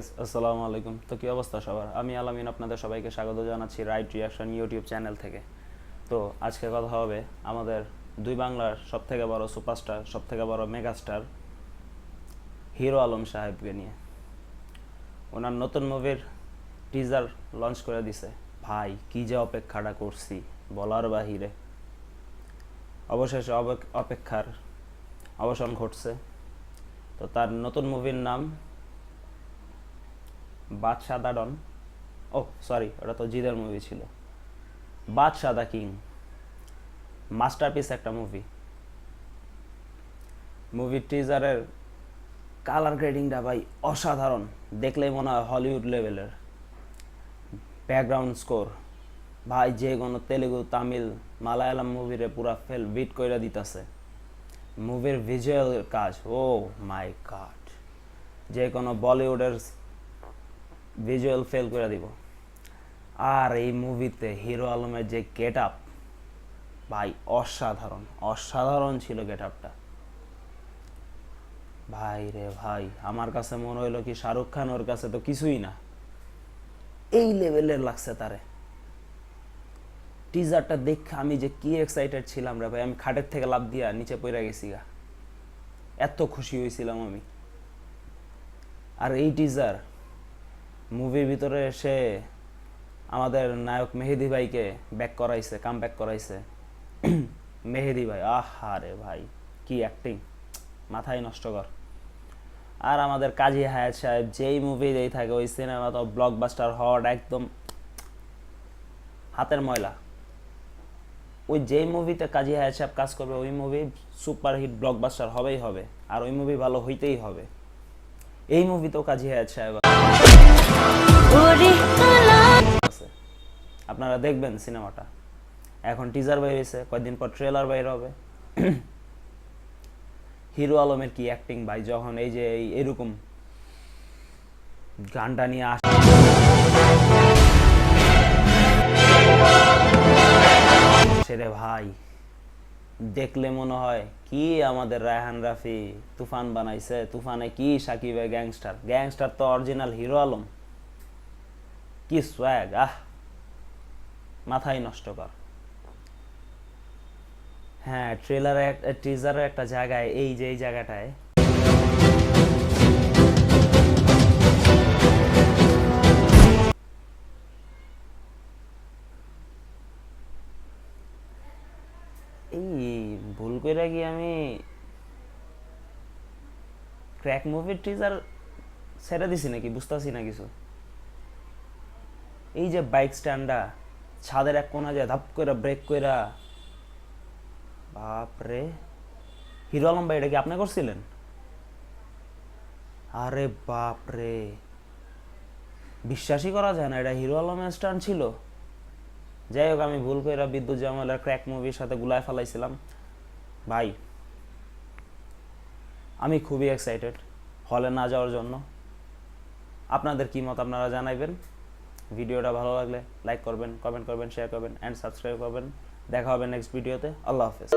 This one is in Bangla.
গাইজ আসসালামু আলাইকুম। তো কি অবস্থা সবার? আমি আলামিন, আপনাদের সবাইকে স্বাগত জানাচ্ছি রাইট রিয়াকশন ইউটিউব চ্যানেল থেকে। তো আজকে কথা হবে আমাদের দুই বাংলার সব থেকে বড় সুপারস্টার সব থেকে বড় মেগাস্টার হিরো আলম সাহেবকে নিয়ে। ওনার নতুন মুভির টিজার লঞ্চ করে দিছে। ভাই, কি যে অপেক্ষাটা করছি, বলার বাহিরে। অবশেষে অপেক্ষার অবসান ঘটছে। তো তার নতুন মুভির নাম ডন ও সরি ওটা তো জিদের মুভি ছিল। Badshah the king. মাস্টারপিস একটা মুভি মুভির টিজারের কালার গ্রেডিংটা ভাই অসাধারণ। দেখলেই মনে হয় হলিউড লেভেলের ব্যাকগ্রাউন্ড স্কোর ভাই যে কোনো তেলেগু, তামিল, মালায়ালাম মুভিরে পুরা ফেল বিট কইরা দিতেছে। মুভির ভিজুয়াল কাজ ও মাই গড যে কোনো বলিউডের ভিজুয়াল ফেল করে দিব। আর এই মুভিতে হিরো আলমের যে গেট আপ ভাই, অসাধারণ অসাধারণ ছিল গেট আপটা ভাই রে ভাই, আমার কাছে মনে হইল কি শাহরুখ খান ওর কাছে তো কিছুই না। এই লেভেলের লাগছে তারে। টিজারটা দেখে আমি যে কি এক্সাইটেড ছিলাম রে ভাই, আমি খাটের থেকে লাভ দিয়া নিচে পড়ে গেছি গা। এত খুশি হয়েছিলাম আমি। আর এই টিজার মুভির ভিতরে এসে আমাদের নায়ক মেহেদি ভাইকে ব্যাক করাইছে কাম ব্যাক করাইছে। মেহেদি ভাই আহা রে ভাই, কি অ্যাক্টিং মাথায় নষ্ট কর। আর আমাদের কাজী হায়াত সাহেব যেই মুভি যেই থাকে, ওই সিনেমা তো ব্লকবাস্টার হওয়াটা একদম হাতের ময়লা। ওই যেই মুভিতে কাজী হায়াত সাহেব কাজ করবে, ওই মুভি সুপার হিট ব্লকবাস্টার হবেই হবে, আর ওই মুভি ভালো হইতেই হবে। এই মুভিতেও কাজী হায়াত সাহেব আপনারা দেখবেন সিনেমাটা। এখন টিজার বের হয়েছে কয়েকদিন পর ট্রেলার বের হবে। হিরো আলমের কি অ্যাক্টিং ভাই? যখন এই যে এরকম গানটা নিয়ে আস সেরে ভাই, দেখলে মনে হয় কি আমাদের রায়হান রাফি তুফান বানাইছে, তুফানে কি সাকিবের গ্যাংস্টার গ্যাংস্টার তো অরিজিনাল হিরো আলম। কি সোয়াগ আহ, মাথায় নষ্ট কর। হ্যাঁ ট্রেলারে টিজারের একটা জায়গায়, এই যে এই জায়গাটায়। এই, ভুল করে কি আমি ক্র্যাক মুভির টিজার ছেড়ে দিছি নাকি? বুঝতেছি না কিছু। এই যে বাইক স্ট্যান্ডটা ছাদের এক কোনা যায় ধাপ করে ব্রেক কইরা, বাপরে, হিরো আলম ভাই এটা কি আপনি করছিলেন? আরে বাপরে, বিশ্বাসই করা যায় না, এটা হিরো আলমের স্টান ছিল। যাই হোক, আমি ভুল করে বিদ্যুৎ জামালের ক্র্যাক মুভির সাথে গুলায় ফেলাইছিলাম। ভাই, আমি খুবই এক্সাইটেড হলে না যাওয়ার জন্য। আপনাদের কি মত আপনারা জানাইবেন? ভিডিওটা ভালো লাগলে লাইক করবেন কমেন্ট করবেন শেয়ার করবেন অ্যান্ড সাবস্ক্রাইব করবেন। দেখা হবে নেক্সট ভিডিওতে আল্লাহ হাফেজ।